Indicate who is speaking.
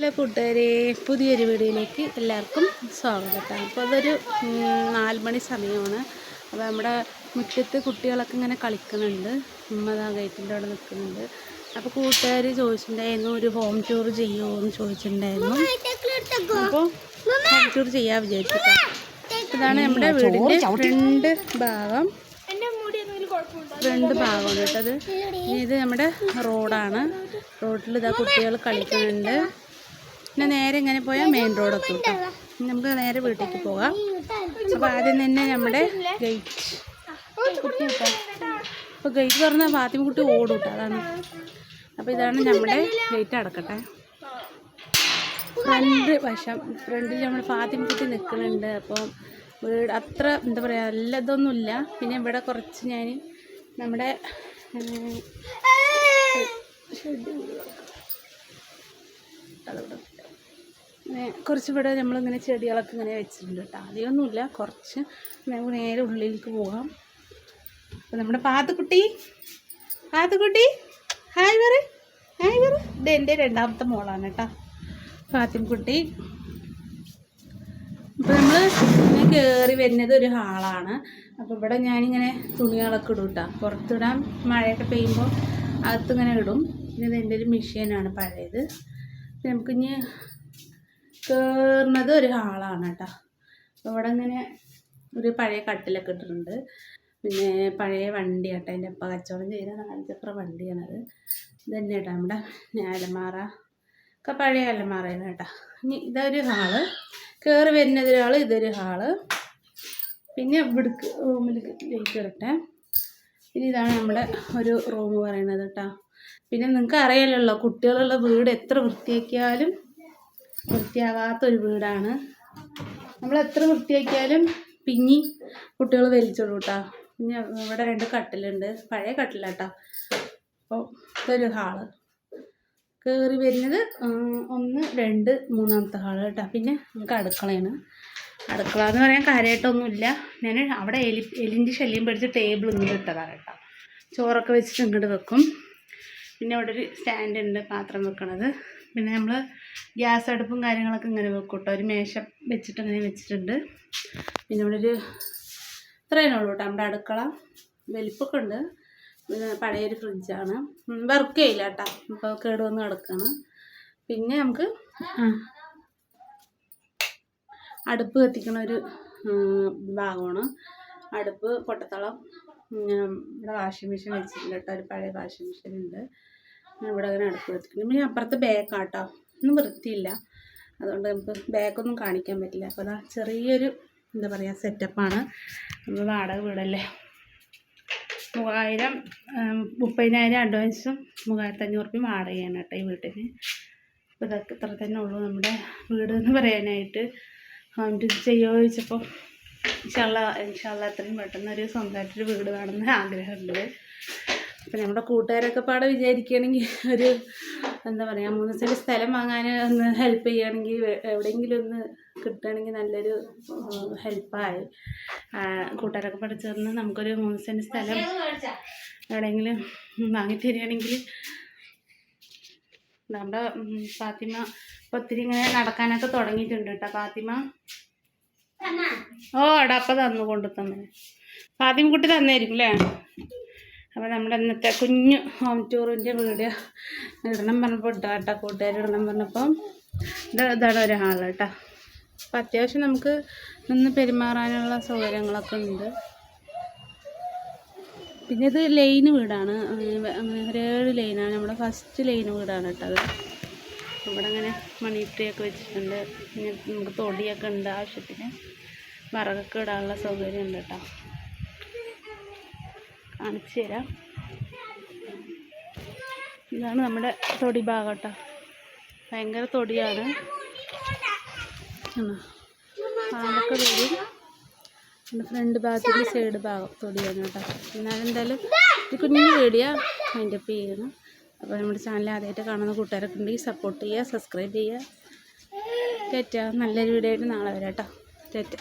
Speaker 1: Hello കൂട്ടുകാരെ പുതിയൊരു വീഡിയോയിലേക്ക് എല്ലാവർക്കും സ്വാഗതം അപ്പോൾ അതൊരു നാലുമണി നാല് മണി സമയമാണ്. അപ്പോൾ നമ്മുടെ മുറ്റത്ത് കുട്ടികളൊക്കെ ഇങ്ങനെ കളിക്കുന്നുണ്ട്. ഉമ്മ ദാ ഗേറ്റിന്റെ അവിടെ നിൽക്കുന്നുണ്ട്. അപ്പോൾ കൂട്ടുകാർ ചോദിച്ചിട്ടുണ്ടായിരുന്നു ഒരു ഹോം ടൂർ ചെയ്യുമോ എന്ന് ചോദിച്ചിട്ടുണ്ടായിരുന്നു. അപ്പോൾ ഹോം ടൂർ ചെയ്യാൻ വിചാരിച്ചിട്ടാ. ഇതാണ് നമ്മുടെ വീടിന്റെ ഫ്രണ്ട് ഭാഗം. രണ്ട് ഭാഗമാണ് കേട്ടത് ഇത് നമ്മുടെ റോഡാണ്. റോഡിൽ ഇതാ കുട്ടികൾ കളിക്കുന്നുണ്ട്. പിന്നെ നേരെ ഇങ്ങനെ പോയാൽ മെയിൻ റോഡെത്തും കേട്ടോ നമുക്ക് നേരെ വീട്ടിലേക്ക് പോകാം. അപ്പോൾ ആദ്യം തന്നെ നമ്മുടെ ഗേറ്റ് അപ്പോൾ ഗേറ്റ് തുറന്നാൽ ഫാത്തിമ കുട്ടി ഓടും കേട്ടോ അതാണ്. അപ്പോൾ ഇതാണ് നമ്മുടെ ഗേറ്റ് അടക്കട്ടെ. ഫ്രണ്ട് വശം ഫ്രണ്ടിൽ നമ്മൾ ഫാത്തിമ കുട്ടി നിൽക്കുന്നുണ്ട്. അപ്പോൾ വീട് അത്ര എന്താ പറയുക നല്ല ഇതൊന്നുമില്ല. പിന്നെ ഇവിടെ കുറച്ച് ഞാൻ നമ്മുടെ ഷെഡ് അതവിടെ ഇങ്ങനെ കുറച്ച് ഇവിടെ നമ്മളിങ്ങനെ ചെടികളൊക്കെ ഇങ്ങനെ വെച്ചിട്ടുണ്ട് കേട്ടോ അധികമൊന്നുമില്ല. കുറച്ച് നമുക്ക് നേരെ ഉള്ളിലേക്ക് പോകാം. അപ്പോൾ നമ്മുടെ പാത്തുക്കുട്ടി. പാത്തുക്കുട്ടി. ഹായ് പറ. ഹായ് പറ. ഇത് എന്റെ രണ്ടാമത്തെ മോളാണ് കേട്ടോ പാത്തിൻകുട്ടി. അപ്പോൾ നമ്മൾ ഇങ്ങനെ കയറി വരുന്നത് ഒരു ഹാളാണ്. അപ്പോൾ ഇവിടെ ഞാനിങ്ങനെ തുണികളൊക്കെ ഇടും കേട്ടോ പുറത്തിടാൻ മഴയൊക്കെ പെയ്യുമ്പോൾ അകത്തിങ്ങനെ ഇടും. ഇത് എന്റെ ഒരു മെഷീനാണ് പഴയത്. നമുക്കിനി കയറുന്നത് ഒരു ഹാളാണ് കേട്ടോ. അപ്പോൾ ഇവിടെ ഇങ്ങനെ ഒരു പഴയ കട്ടിലൊക്കെ ഇട്ടിട്ടുണ്ട്. പിന്നെ പഴയ വണ്ടി കേട്ടോ. എന്റെ അപ്പ കച്ചവടം ചെയ്ത നാലഞ്ചക്ര വണ്ടിയാണത് ഇത് തന്നെ കേട്ടോ നമ്മുടെ അലമാറ. ഒക്കെ പഴയ അലമാറയാണ് കേട്ടോ. ഇനി ഇതൊരു ഹാൾ. കയറി വരുന്നതൊരാൾ ഇതൊരു ഹാൾ. പിന്നെ ഇവിടേക്ക് റൂമിലേക്ക് ലൈറ്റ് ഇടട്ടെ പിന്നെ ഇതാണ് നമ്മുടെ ഒരു റൂം പറയുന്നത് കേട്ടോ. പിന്നെ നിങ്ങൾക്ക് അറിയാലല്ലോ കുട്ടികളുള്ള വീട് എത്ര വൃത്തിയാക്കിയാലും വൃത്തിയാകാത്തൊരു വീടാണ്. നമ്മൾ എത്ര വൃത്തിയാക്കിയാലും പിന്നി കുട്ടികൾ വലിച്ചോളൂ കേട്ടോ പിന്നെ ഇവിടെ രണ്ട് കട്ടിലുണ്ട്. പഴയ കട്ടിലാട്ടോ. അപ്പോൾ ഇതൊരു ഹാൾ. കയറി വരുന്നത് ഒന്ന് രണ്ട് മൂന്നാമത്തെ ഹാൾ കേട്ടോ. പിന്നെ നമുക്ക് അടുക്കളയാണ്. അടുക്കള എന്ന് പറയാൻ കാര്യമായിട്ടൊന്നുമില്ല ഞാൻ അവിടെ എലി എലിന്റെ ശല്യം പിടിച്ച് ടേബിൾ ഇങ്ങോട്ട് ഇട്ടതാണ് കേട്ടോ. ചോറൊക്കെ വെച്ചിട്ട് ഇങ്ങോട്ട് വെക്കും. പിന്നെ അവിടെ ഒരു സ്റ്റാൻഡ് ഉണ്ട് പാത്രം വെക്കണത്. പിന്നെ നമ്മൾ ഗ്യാസ് അടുപ്പും കാര്യങ്ങളൊക്കെ ഇങ്ങനെ വെക്കും കേട്ടോ ഒരു മേശം വെച്ചിട്ട് അങ്ങനെ വെച്ചിട്ടുണ്ട്. പിന്നെ ഇവിടെ ഒരു ഇത്രയേ ഉള്ളൂ കേട്ടോ. നമ്മുടെ അടുക്കള. വലിപ്പൊക്കെ ഉണ്ട്. പിന്നെ പഴയൊരു ഫ്രിഡ്ജാണ്. വർക്ക് ചെയ്യില്ല കേട്ടോ. ഇപ്പോൾ കേടുവന്ന് കിടക്കുകയാണ് പിന്നെ നമുക്ക് അടുപ്പ് കത്തിക്കണ ഒരു ഭാഗമാണ്. അടുപ്പ് പൊട്ടത്തളം ഇവിടെ വാഷിംഗ് മെഷീൻ വെച്ചിട്ടുണ്ട് കേട്ടോ. ഒരു പഴയ വാഷിംഗ് മെഷീൻ ഉണ്ട്. ഇവിടെ അങ്ങനെ അടുപ്പ് വെച്ചിട്ടുണ്ട് പിന്നെ അപ്പുറത്ത് ബാക്കാട്ടോ ഒന്നും വൃത്തിയില്ല. അതുകൊണ്ട് നമുക്ക് ബാക്കൊന്നും കാണിക്കാൻ പറ്റില്ല. അപ്പോൾ അതാ ചെറിയൊരു എന്താ പറയുക സെറ്റപ്പാണ് നമ്മൾ വാടക വീടല്ലേ? മൂവായിരം മുപ്പതിനായിരം അഡ്വാൻസും മൂവായിരത്തി അഞ്ഞൂറ് രൂപയും വാടകയാണ് കേട്ടോ ഈ വീട്ടിന്. അപ്പോൾ ഇതൊക്കെ ഇത്ര തന്നെ ഉള്ളൂ നമ്മുടെ വീട് എന്ന് പറയാനായിട്ട്. അവന്റെ ചെയ്യുമോ ചോദിച്ചപ്പോൾ ഇൻഷാല്ല ഇൻഷാല്ല അത്രയും പെട്ടെന്ന് ഒരു സ്വന്തമായിട്ടൊരു വീട് വേണമെന്ന് ആഗ്രഹമുണ്ട്. അപ്പം നമ്മുടെ കൂട്ടുകാരൊക്കെ പാടെ വിചാരിക്കുകയാണെങ്കിൽ ഒരു എന്താ പറയുക മൂന്ന് സെന്റ് സ്ഥലം വാങ്ങാൻ ഒന്ന് ഹെൽപ്പ് ചെയ്യുകയാണെങ്കിൽ എവിടെയെങ്കിലും ഒന്ന് കിട്ടുകയാണെങ്കിൽ നല്ലൊരു ഹെൽപ്പായി കൂട്ടുകാരൊക്കെ പഠിച്ചു തന്ന് നമുക്കൊരു മൂന്ന് സെന്റ് സ്ഥലം എവിടെയെങ്കിലും വാങ്ങി തരികയാണെങ്കിൽ നമ്മുടെ ഫാത്തിമ ഇപ്പം ഒത്തിരി ഇങ്ങനെ നടക്കാനൊക്കെ തുടങ്ങിയിട്ടുണ്ട് കേട്ടോ. ഫാത്തിമ? ഓ എടാ അപ്പം തന്നു കൊണ്ടു തന്നെ ഫാത്തിമ കുട്ടി തന്നായിരിക്കും അല്ലേ? അപ്പോൾ നമ്മുടെ ഇന്നത്തെ കുഞ്ഞു ഹോം ടൂറിന്റെ വീഡിയോ ഇടണം പറഞ്ഞപ്പോൾ ഇട്ടാ കേട്ടോ കൂട്ടുകാർ ഇടണം പറഞ്ഞപ്പം. ഇത് ഇതാണ് ഒരു ഹാൾ കേട്ടോ. അപ്പം അത്യാവശ്യം നമുക്ക് നിന്ന് പെരുമാറാനുള്ള സൗകര്യങ്ങളൊക്കെ ഉണ്ട്. പിന്നെ ഇത് ലൈൻ വീടാണ്. അങ്ങനെ ഒരേഴ് ഒരു ലൈനാണ്. നമ്മുടെ ഫസ്റ്റ് ലൈൻ വീടാണ് കേട്ടോ അത്. ഇവിടെ അങ്ങനെ മണി വെച്ചിട്ടുണ്ട്. പിന്നെ നമുക്ക് തൊടിയൊക്കെ ഉണ്ട് ആവശ്യത്തിന്. വിറകൊക്കെ ഇടാനുള്ള സൗകര്യം ഉണ്ട് കേട്ടോ. കാണിച്ചു തരാം ഇതാണ് നമ്മുടെ തൊടി ഭാഗം കേട്ടോ. ഭയങ്കര തൊടിയാണ്? പാമ്പൊക്കെ വരും ഫ്രണ്ട് ഭാഗത്തിന്റെ സൈഡ് ഭാഗം തൊടിയാണ് കേട്ടോ. എന്നാലും എന്തായാലും ഇത് കുഞ്ഞു വീഡിയോ അതിന്റെ ചെയ്യുന്നു. അപ്പോൾ നമ്മുടെ ചാനൽ ആദ്യമായിട്ട് കാണുന്ന കൂട്ടുകാരൊക്കെ ഉണ്ടെങ്കിൽ സപ്പോർട്ട് ചെയ്യുക സബ്സ്ക്രൈബ് ചെയ്യുക. ടെറ്റ നല്ലൊരു വീഡിയോ ആയിട്ട് നാളെ വരാം കേട്ടോ. ടെറ്റ